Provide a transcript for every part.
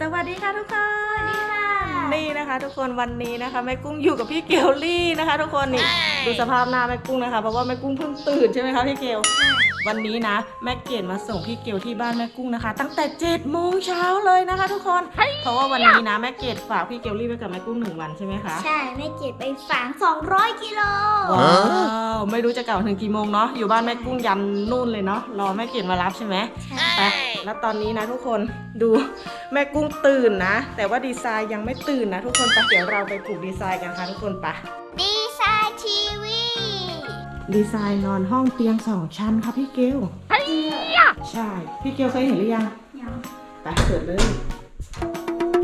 สวัสดีค่ะทุกคนสวัสดีค่ะนี่นะคะ ทุกคนวันนี้นะคะแม่กุ้งอยู่กับพี่เกลลี่นะคะ ทุกคนนี่ดูสภาพหน้าแม่กุ้งนะคะเพราะว่าแม่กุ้งเพิ่งตื่นใช่ไหมคะพี่เกล วันนี้นะ แม่เกดมาส่งพี่เกลที่บ้านแม่กุ้งนะคะ ตั้งแต่7จ็ดโมงเช้าเลยนะคะ ทุกคน เพราะว่าวันนี้นะแม่เกดฝากพี่เกลลี่ไว้กับแม่กุ้งหนึ่งวันใช่ไหมคะใช่แม่เกดไปฝัง200กิโลว้าวไม่รู้จะกลับถึงกี่โมงเนาะอยู่บ้านแม่กุ้งยันนู่นเลยเนาะรอแม่เกดมารับใช่ไหมไปแล้วตอนนี้นะทุกคนดูแม่กุ้งตื่นนะ แต่ว่าดีไซน์ยังไม่ตื่นนะ ทุกคนไปเดี๋ยวเราไปปลูกดีไซน์กันค่ะทุกคนไปดีไซน์ทีวี ดีไซน์นอนห้องเตียงสองชั้นครับพี่เกลใช่ พี่เกลเคยเห็นหรือยังยังไปเปิดเลย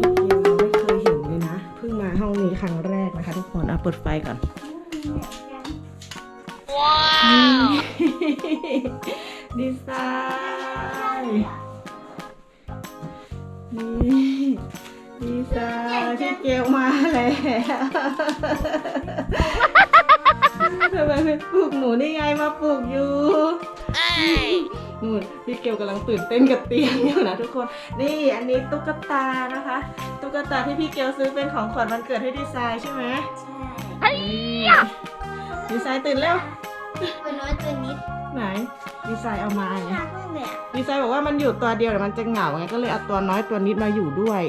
พี่เกลยังไม่เคยเห็นเลยนะ เพิ่งมาห้องนี้ครั้งแรกนะคะ ทุกคนเอาเปิดไฟก่อนว้าดีไซน์นี่ดีไซน์พี่เกลมาแล้วทำไมไม่ ปลุกหนูนี่ไงมาปลุกอยู่นู่นพี่เกลกำลังตื่นเต้นกับเตียงอยู่นะทุกคน นี่อันนี้ตุ๊กตานะคะ ตุ๊กตาที่พี่เกลซื้อเป็นของขวัญวันเกิดให้ดีไซน์ใช่ไหมใช่ดีไซน์ตื่นแล้วตัวน้อยตัวนิดไหนดีไซน์เอามาไงน่ารักมากเลยอะดีไซน์บอกว่ามันอยู่ตัวเดียวเดี๋ยวมันจะเหงาไงก็เลยเอาตัวน้อยตัวนิดมาอยู่ด้วย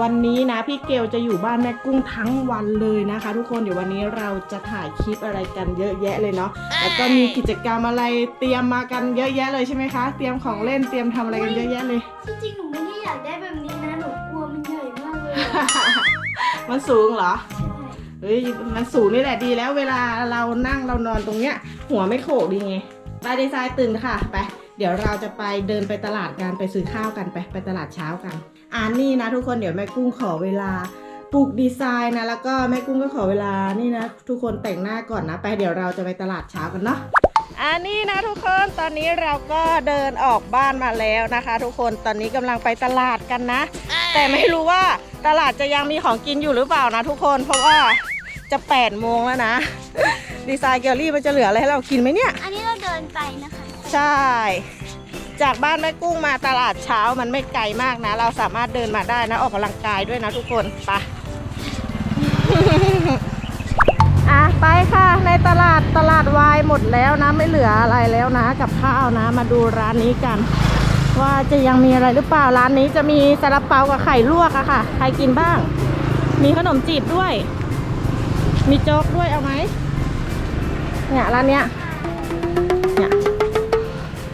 วันนี้นะพี่เกลจะอยู่บ้านแม่กุ้งทั้งวันเลยนะคะ ทุกคนเดี๋ยววันนี้เราจะถ่ายคลิปอะไรกันเยอะแยะเลยเนาะแล้วก็มีกิจกรรมอะไรเตรียมมากันเยอะแยะเลยใช่ไหมคะ เตรียมของเล่นเตรียมทำอะไรกันเยอะแยะเลยจริงๆหนูไม่ได้อยากได้แบบนี้นะ หนูกลัวมันใหญ่มากเลยอะมันสูงเหรอ ใช่ เฮ้ยมันสูงนี่แหละดีแล้วเวลาเรานั่งเรานอนตรงเนี้ย หัวไม่โขกดีไงไปดีไซน์ตื่นค่ะไปเดี๋ยวเราจะไปเดินไปตลาดกันไปซื้อข้าวกันไปไปตลาดเช้ากัน อ่านี่นะทุกคนเดี๋ยวแม่กุ้งขอเวลาปลูกดีไซน์นะแล้วก็แม่กุ้งก็ขอเวลานี่นะ ทุกคนแต่งหน้าก่อนนะ ไปเดี๋ยวเราจะไปตลาดเช้ากันเนาะอันนี้นะทุกคนตอนนี้เราก็เดินออกบ้านมาแล้วนะคะ ทุกคนตอนนี้กำลังไปตลาดกันนะ แต่ไม่รู้ว่าตลาดจะยังมีของกินอยู่หรือเปล่านะทุกคนเพราะว่าจะ8ปดโมงแล้วนะ ดีไซน์แกลลี่มันจะเหลืออะไรให้เรากินไหมเนี่ย อันนี้เราเดินไปนะคะ ใช่ จากบ้านแม่กุ้งมาตลาดเช้ามันไม่ไกลมากนะ เราสามารถเดินมาได้นะออกกำลังกายด้วยนะทุกคนไปอะไปค่ะในตลาดตลาดวายหมดแล้วนะไม่เหลืออะไรแล้วนะ กับข้าวนะ มาดูร้านนี้กัน ว่าจะยังมีอะไรหรือเปล่าร้านนี้จะมีซาลาเปากับไข่ลวกอะค่ะ ใครกินบ้าง มีขนมจีบด้วย มีโจ๊กด้วยเอาไหมเนี่ยร้านเนี้ยเนี่ย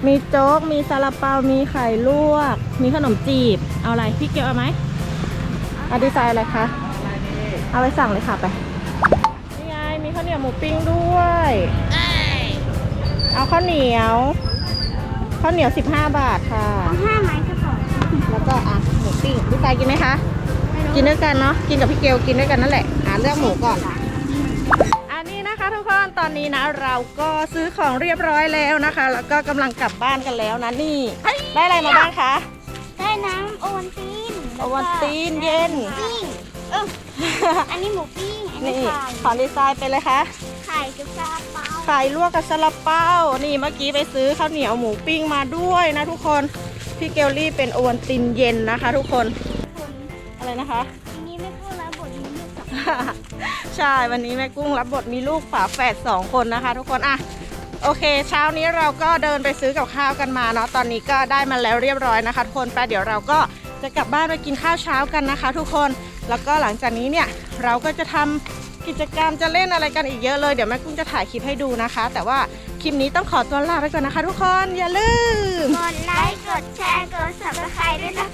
มีโจ๊ก มีซาลาเปา มีไข่ลวก มีขนมจีบ เอาอะไร พี่เกียวเอาไหมเอาดีไซน์อะไรคะ เอาไปสั่งเลยค่ะไป นี่ไง มีข้าวเหนียวหมูปิ้งด้วย เอาข้าวเหนียว ข้าวเหนียว 15 บาทค่ะเอาห้าไม้ก็พอแล้วก็อะหมูปิ้งดีไซน์กินไหมคะ กินด้วยกันเนาะ กินกับพี่เกลกินด้วยกันนั่นแหละอะเลือกหมูก่อน ตอนนี้นะเราก็ซื้อของเรียบร้อยแล้วนะคะ แล้วก็กำลังกลับบ้านกันแล้วนะนี่ ได้อะไรมาบ้างคะได้น้ำโอวันตินโอวันตีนเย็นปิ้งเอออันนี้หมูปิ้งอันนี้นี่ไข่ของดีไซน์ไปเลยคะไข่กับซาลาเปาไข่ลวกกับซาลาเปานี่เมื่อกี้ไปซื้อข้าวเหนียวหมูปิ้งมาด้วยนะทุกคนพี่เกลลี่เป็นโอวันตินเย็นนะคะ ทุกคนคนอะไรนะคะอันนี้ไม่พูดแล้วบทนี้ไม่สอง ใช่วันนี้แม่กุ้งรับบทมีลูกฝาแฝดสองคนนะคะ ทุกคนอะโอเค เช้านี้เราก็เดินไปซื้อกับข้าวกันมาเนาะตอนนี้ก็ได้มาแล้วเรียบร้อยนะคะทุกคนไปเดี๋ยวเราก็จะกลับบ้านไปกินข้าวเช้ากันนะคะ ทุกคนแล้วก็หลังจากนี้เนี่ยเราก็จะทำกิจกรรมจะเล่นอะไรกันอีกเยอะเลยเดี๋ยวแม่กุ้งจะถ่ายคลิปให้ดูนะคะ แต่ว่าคลิปนี้ต้องขอตัวลาไปก่อนนะคะ ทุกคนอย่าลืมกดไลค์กดแชร์กด subscribe ด้วยนะคะ